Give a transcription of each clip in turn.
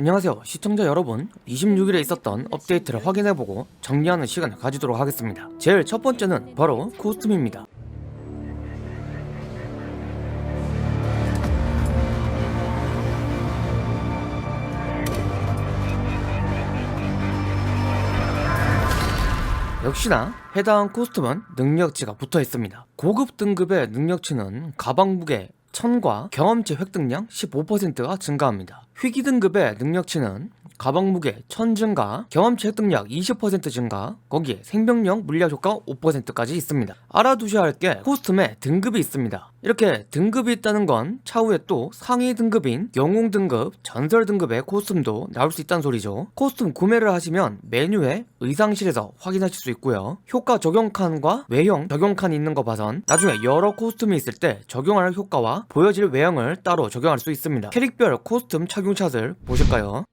안녕하세요. 시청자 여러분 26일에 있었던 업데이트를 확인해보고 정리하는 시간을 가지도록 하겠습니다. 제일 첫 번째는 바로 코스튬입니다. 역시나 해당 코스튬은 능력치가 붙어 있습니다. 고급 등급의 능력치는 가방 무게 1000과 경험치 획득량 15%가 증가합니다. 희귀 등급의 능력치는 가방 무게 1000 증가, 경험치 획득량 20% 증가, 거기에 생명력 물약 효과 5%까지 있습니다. 알아두셔야 할 게 코스튬에 등급이 있습니다. 이렇게 등급이 있다는 건 차후에 또 상위 등급인 영웅 등급, 전설 등급의 코스튬도 나올 수 있다는 소리죠. 코스튬 구매를 하시면 메뉴에 의상실에서 확인하실 수 있고요. 효과 적용 칸과 외형 적용 칸이 있는 거 봐선 나중에 여러 코스튬이 있을 때 적용할 효과와 보여질 외형을 따로 적용할 수 있습니다. 캐릭별 코스튬 착용 샷을 보실까요?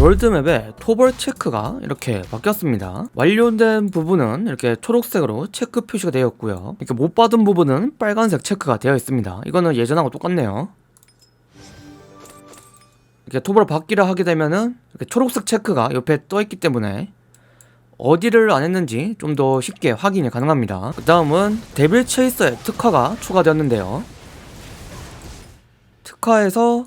월드맵에 토벌 체크가 이렇게 바뀌었습니다. 완료된 부분은 이렇게 초록색으로 체크 표시가 되어 있고요. 이렇게 못 받은 부분은 빨간색 체크가 되어 있습니다. 이거는 예전하고 똑같네요. 이렇게 토벌 받기를 하게 되면은 이렇게 초록색 체크가 옆에 떠 있기 때문에 어디를 안 했는지 좀 더 쉽게 확인이 가능합니다. 그 다음은 데빌 체이서의 특화가 추가되었는데요. 특화에서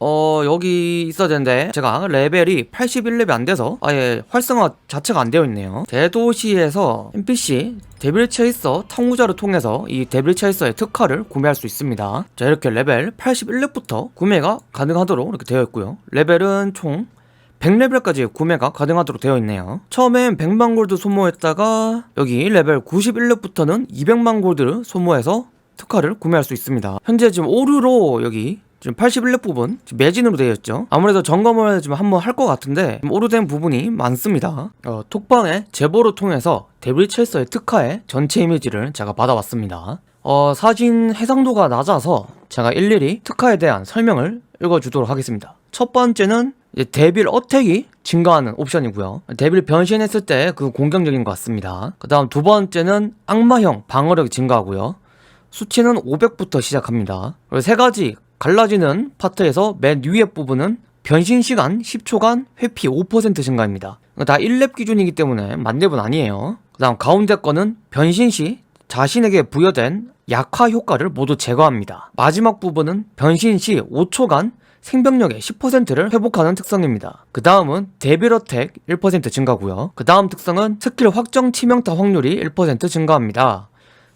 어 여기 있어야 되는데 제가 레벨이 81레벨 안 돼서 아예 활성화 자체가 안 되어 있네요 대도시에서 NPC 데빌 체이서 탐구자를 통해서 이 데빌 체이서의 특화를 구매할 수 있습니다 자 이렇게 레벨 81렙부터 구매가 가능하도록 이렇게 되어 있고요 레벨은 총 100레벨까지 구매가 가능하도록 되어 있네요. 처음엔 100만 골드 소모했다가 여기 레벨 91렙부터는 200만 골드를 소모해서 특화를 구매할 수 있습니다. 현재 지금 오류로 여기 지금 81렙 부분 지금 매진으로 되어 있죠. 아무래도 점검을 지금 한번 할 것 같은데 좀 오류된 부분이 많습니다. 어, 톡방의 제보를 통해서 데빌 첼서의 특화의 전체 이미지를 제가 받아왔습니다. 어, 사진 해상도가 낮아서 제가 일일이 특화에 대한 설명을 읽어주도록 하겠습니다. 첫 번째는 데빌 어택이 증가하는 옵션이고요. 데빌 변신했을 때 그 공격적인 것 같습니다. 그 다음 두 번째는 악마형 방어력이 증가하고요. 수치는 500부터 시작합니다. 세 가지 갈라지는 파트에서 맨 위에 부분은 변신 시간 10초간 회피 5% 증가입니다. 다 1렙 기준이기 때문에 만렙은 아니에요. 그 다음 가운데 거는 변신 시 자신에게 부여된 약화 효과를 모두 제거합니다. 마지막 부분은 변신 시 5초간 생명력의 10%를 회복하는 특성입니다. 그 다음은 데빌 어택 1% 증가고요. 그 다음 특성은 스킬 확정 치명타 확률이 1% 증가합니다.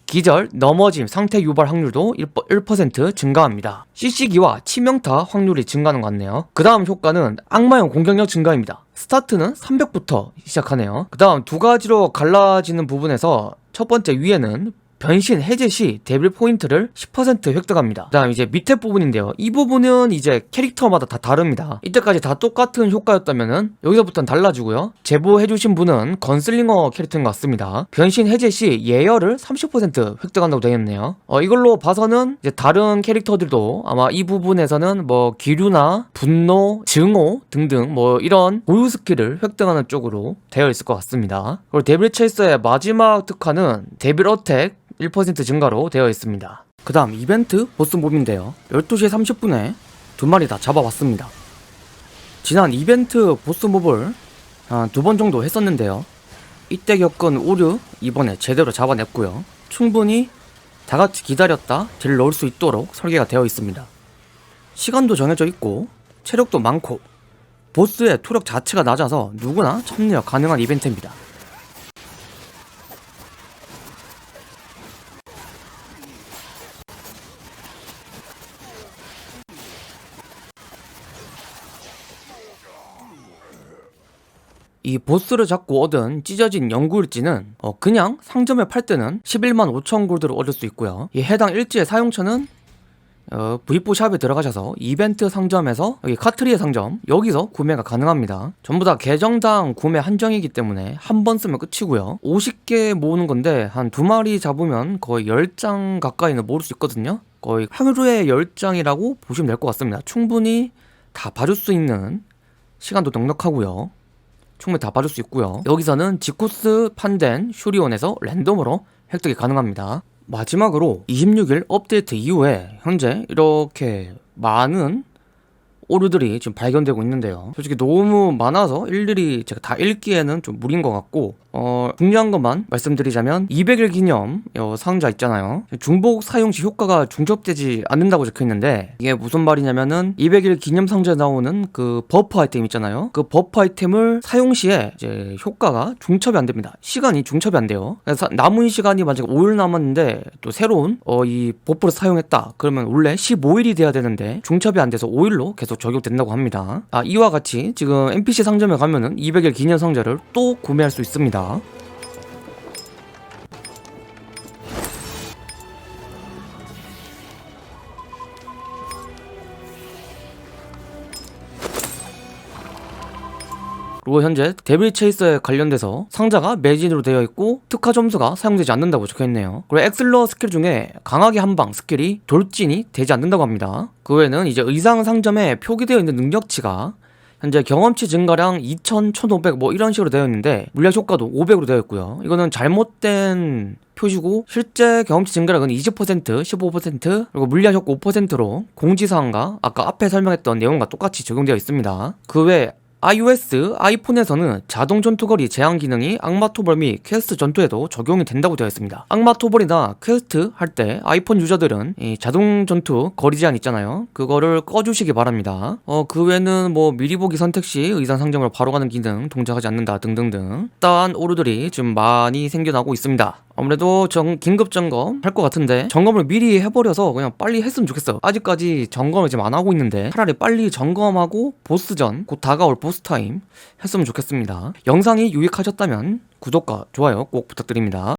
기절, 넘어짐, 상태 유발 확률도 1%, 1% 증가합니다. CC기와 치명타 확률이 증가하는 것 같네요. 그 다음 효과는 악마형 공격력 증가입니다. 스타트는 300부터 시작하네요. 그 다음 두 가지로 갈라지는 부분에서 첫 번째 위에는 변신 해제 시 데빌 포인트를 10% 획득합니다. 그 다음 이제 밑에 부분인데요. 이 부분은 이제 캐릭터마다 다 다릅니다. 이때까지 다 똑같은 효과였다면은 여기서부터는 달라지고요. 제보해주신 분은 건슬링어 캐릭터인 것 같습니다. 변신 해제 시 예열을 30% 획득한다고 되어있네요. 어, 이걸로 봐서는 이제 다른 캐릭터들도 아마 이 부분에서는 뭐 기류나 분노, 증오 등등 뭐 이런 고유 스킬을 획득하는 쪽으로 되어 있을 것 같습니다. 그리고 데빌 체이서의 마지막 특화는 데빌 어택 1% 증가로 되어 있습니다. 그 다음 이벤트 보스 몹인데요. 12시 30분에 두 마리 다 잡아왔습니다. 지난 이벤트 보스 몹을 한두번 정도 했었는데요. 이때 겪은 오류 이번에 제대로 잡아냈고요. 충분히 다 같이 기다렸다 딜 넣을 수 있도록 설계가 되어 있습니다. 시간도 정해져 있고 체력도 많고 보스의 투력 자체가 낮아서 누구나 참여 가능한 이벤트입니다. 이 보스를 잡고 얻은 찢어진 연구일지는 어, 그냥 상점에 팔 때는 11만 5천 골드를 얻을 수 있고요. 이 해당 일지의 사용처는 어, V4 샵에 들어가셔서 이벤트 상점에서 여기 카트리에 상점 여기서 구매가 가능합니다. 전부 다 계정당 구매 한정이기 때문에 한 번 쓰면 끝이고요. 50개 모으는 건데 한 두 마리 잡으면 거의 10장 가까이는 모을 수 있거든요. 거의 하루에 10장이라고 보시면 될 것 같습니다. 충분히 다 봐줄 수 있는 시간도 넉넉하고요. 충분히 다 봐줄 수 있고요. 여기서는 지코스 판덴 슈리온에서 랜덤으로 획득이 가능합니다. 마지막으로 26일 업데이트 이후에 현재 이렇게 많은 오류들이 지금 발견되고 있는데요. 솔직히 너무 많아서 일일이 제가 다 읽기에는 좀 무리인 것 같고, 어, 중요한 것만 말씀드리자면, 200일 기념 어, 상자 있잖아요. 중복 사용 시 효과가 중첩되지 않는다고 적혀 있는데, 이게 무슨 말이냐면은, 200일 기념 상자에 나오는 그 버프 아이템 있잖아요. 그 버프 아이템을 사용 시에 이제 효과가 중첩이 안 됩니다. 시간이 중첩이 안 돼요. 그래서 남은 시간이 만약에 5일 남았는데, 또 새로운, 어, 이 버프를 사용했다. 그러면 원래 15일이 돼야 되는데, 중첩이 안 돼서 5일로 계속 적용된다고 합니다. 아, 이와 같이 지금 NPC 상점에 가면은 200일 기념 상자를 또 구매할 수 있습니다. 그리고 현재 데빌 체이서에 관련돼서 상자가 매진으로 되어 있고 특화 점수가 사용되지 않는다고 적혀있네요. 그리고 엑슬러 스킬 중에 강하게 한방 스킬이 돌진이 되지 않는다고 합니다. 그 외에는 이제 의상 상점에 표기되어 있는 능력치가 현재 경험치 증가량 2000, 1500 뭐 이런 식으로 되어 있는데 물약 효과도 500으로 되어 있고요. 이거는 잘못된 표시고 실제 경험치 증가량은 20%, 15% 그리고 물약 효과 5%로 공지사항과 아까 앞에 설명했던 내용과 똑같이 적용되어 있습니다. 그 외 iOS, 아이폰에서는 자동 전투거리 제한 기능이 악마토벌 및 퀘스트 전투에도 적용이 된다고 되어 있습니다. 악마토벌이나 퀘스트 할 때 아이폰 유저들은 이 자동 전투 거리 제한 있잖아요. 그거를 꺼주시기 바랍니다. 어, 그 외에는 뭐 미리 보기 선택 시 의상 상점으로 바로 가는 기능 동작하지 않는다 등등등. 따한 오류들이 좀 많이 생겨나고 있습니다. 아무래도 정, 긴급 점검 할 것 같은데 점검을 미리 해버려서 그냥 빨리 했으면 좋겠어요. 아직까지 점검을 지금 안 하고 있는데 차라리 빨리 점검하고 보스전 곧 다가올 보스 타임 했으면 좋겠습니다. 영상이 유익하셨다면 구독과 좋아요 꼭 부탁드립니다.